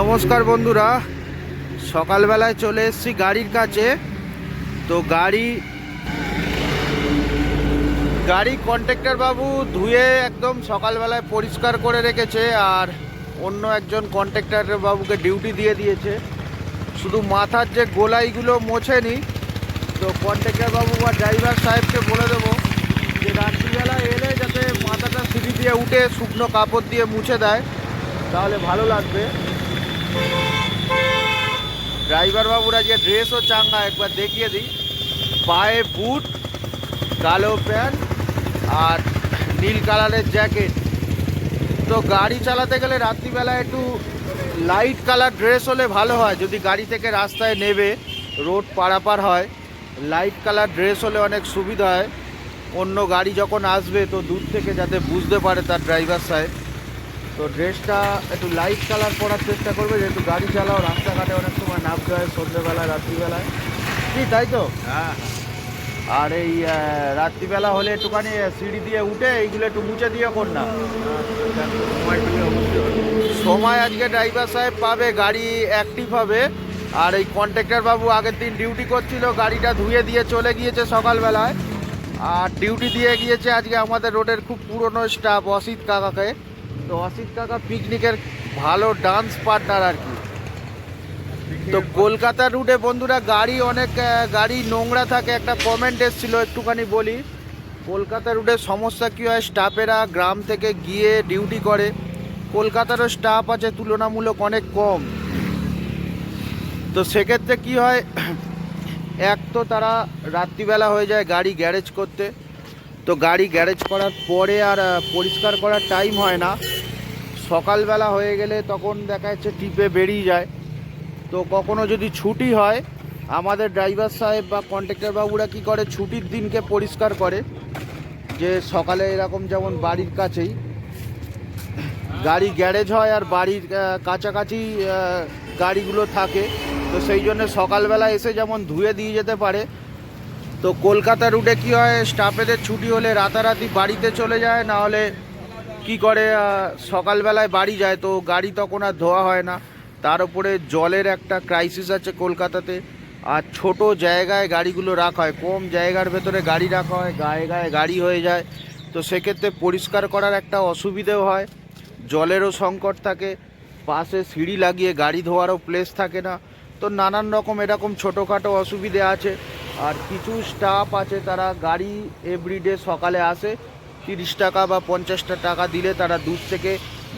নমস্কার বন্ধুরা, সকালবেলায় চলে এসেছি গাড়ির কাছে। তো গাড়ি গাড়ি কন্ট্রাক্টর বাবু ধুয়ে একদম সকালবেলায় পরিষ্কার করে রেখেছে আর অন্য একজন কন্ট্রাক্টর বাবুকে ডিউটি দিয়ে দিয়েছে। শুধু মাথার যে গোলাইগুলো মোছেনি, তো কন্ট্রাক্টর বাবু বা ড্রাইভার সাহেবকে বলে দেবো যে রাত্রিবেলা এলে যাতে মাথাটা সিঁড়ি দিয়ে উঠে শুকনো কাপড় দিয়ে মুছে দেয়, তাহলে ভালো লাগবে। ড্রাইভার বাবুরা যে ড্রেসও চাঙ্গা একবার দেখিয়ে দিই। পায়ে বুট কালো প্যান্ট আর নীল কালারের জ্যাকেট তো গাড়ি চালাতে গেলে রাত্রিবেলা একটু লাইট কালার ড্রেস হলে ভালো হয়। যদি গাড়ি থেকে রাস্তায় নেবে রোড পারাপার হয় লাইট কালার ড্রেস হলে অনেক সুবিধা হয়। অন্য গাড়ি যখন আসবে, তো দূর থেকে যাতে বুঝতে পারে তার ড্রাইভার সাহেব। তো ড্রেসটা একটু লাইট কালার পরার চেষ্টা করবে যেহেতু গাড়ি চালাও রাস্তাঘাটে অনেক সময় নামতে হয় সন্ধ্যেবেলায় রাত্রিবেলায়। কি তাই তো? হ্যাঁ আর এই রাত্রিবেলা হলে একটুখানি সিঁড়ি দিয়ে উঠে এইগুলো একটু মুছে দিয়ে কর না। সময় আজকে ড্রাইভার সাহেব পাবে গাড়ি অ্যাক্টিভ হবে। আর এই কন্ট্রাক্টর বাবু আগের দিন ডিউটি করছিল গাড়িটা ধুয়ে দিয়ে চলে গিয়েছে সকালবেলায়। আর ডিউটি দিয়ে গিয়েছে আজকে আমাদের রোডের খুব পুরনো স্টাফ অসিত কাকাকে। তো অসিত কাকা পিকনিকের ভালো ডান্স পার্টনার আর কি। তো কলকাতা রুটে বন্ধুরা গাড়ি অনেক গাড়ি নোংরা থাকে একটা কমেন্ট এসেছিল একটুখানি বলি। কলকাতা রুটে সমস্যা কী হয় স্টাফেরা গ্রাম থেকে গিয়ে ডিউটি করে। কলকাতারও স্টাফ আছে তুলনামূলক অনেক কম। তো সেক্ষেত্রে কি হয় এক তো তারা রাত্রিবেলা হয়ে যায় গাড়ি গ্যারেজ করতে। তো গাড়ি গ্যারেজ করার পরে আর পরিষ্কার করার টাইম হয় না। সকালবেলা হয়ে গেলে তখন দেখা যাচ্ছে টিপে বেরিয়ে যায়। তো কখনো যদি ছুটি হয়, আমাদের ড্রাইভার সাহেব বা কন্ট্রাক্টর বাবুরা কি করে? ছুটির দিনকে পরিষ্কার করে, যে সকালে এরকম যেমন বাড়ির কাছেই গাড়ি গ্যারেজ হয় আর বাড়ির কাছাকাছি গাড়িগুলো থাকে। তো সেই জন্য সকালবেলা এসে যেমন ধুয়ে দিয়ে যেতে পারে। তো কলকাতা রুটে কি হয় স্টাফেদের ছুটি হলে রাতারাতি বাড়িতে চলে যায়, না হলে কি করে সকালবেলায় বাড়ি যায় তো গাড়ি তখন আর ধোয়া হয় না। তার উপরে জলের একটা ক্রাইসিস আছে কলকাতাতে। আর ছোট জায়গায় গাড়িগুলো রাখা হয়, কম জায়গার ভেতরে গাড়ি রাখা হয়, গায়ে গায়ে গাড়ি হয়ে যায়। তো সেক্ষেত্রে পরিষ্কার করার একটা অসুবিধেও হয়। জলেরও সংকট থাকে, পাশে সিঁড়ি লাগিয়ে গাড়ি ধোয়ারও প্লেস থাকে না। তো নানান রকম এরকম ছোটোখাটো অসুবিধে আছে। আর কিছু স্টাফ আছে, তারা গাড়ি এভরিডে সকালে আসে। তিরিশ টাকা বা পঞ্চাশটা টাকা দিলে তারা দূর থেকে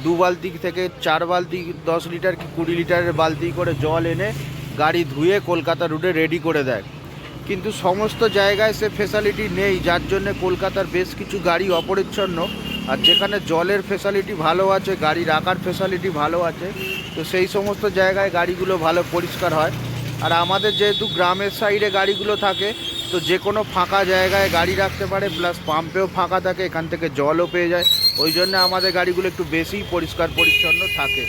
দু বালতি থেকে চার বালতি, দশ লিটার কি কুড়ি লিটারের বালতি করে জল এনে গাড়ি ধুয়ে কলকাতা রুটে রেডি করে দেয়। কিন্তু সমস্ত জায়গায় সে ফেসালিটি নেই, যার জন্য কলকাতার বেশ কিছু গাড়ি অপরিচ্ছন্ন। আর যেখানে জলের ফেসালিটি ভালো আছে, গাড়ি রাখার ফেসিলিটি ভালো আছে, তো সেই সমস্ত জায়গায় গাড়িগুলো ভালো পরিষ্কার হয়। আর আমাদের যেহেতু গ্রামের সাইডে গাড়িগুলো থাকে তো যে কোনো ফাঁকা জায়গায় গাড়ি রাখতে পারে প্লাস পাম্পেও ফাঁকা থাকে, এখান থেকে জলও পেয়ে যায়। ওই জন্য আমাদের গাড়িগুলো একটু বেশিই পরিষ্কার পরিচ্ছন্ন থাকে।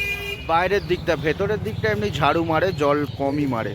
বাইরের দিকটা, ভেতরের দিকটা এমনি ঝাড়ু মারে, জল কমই মারে।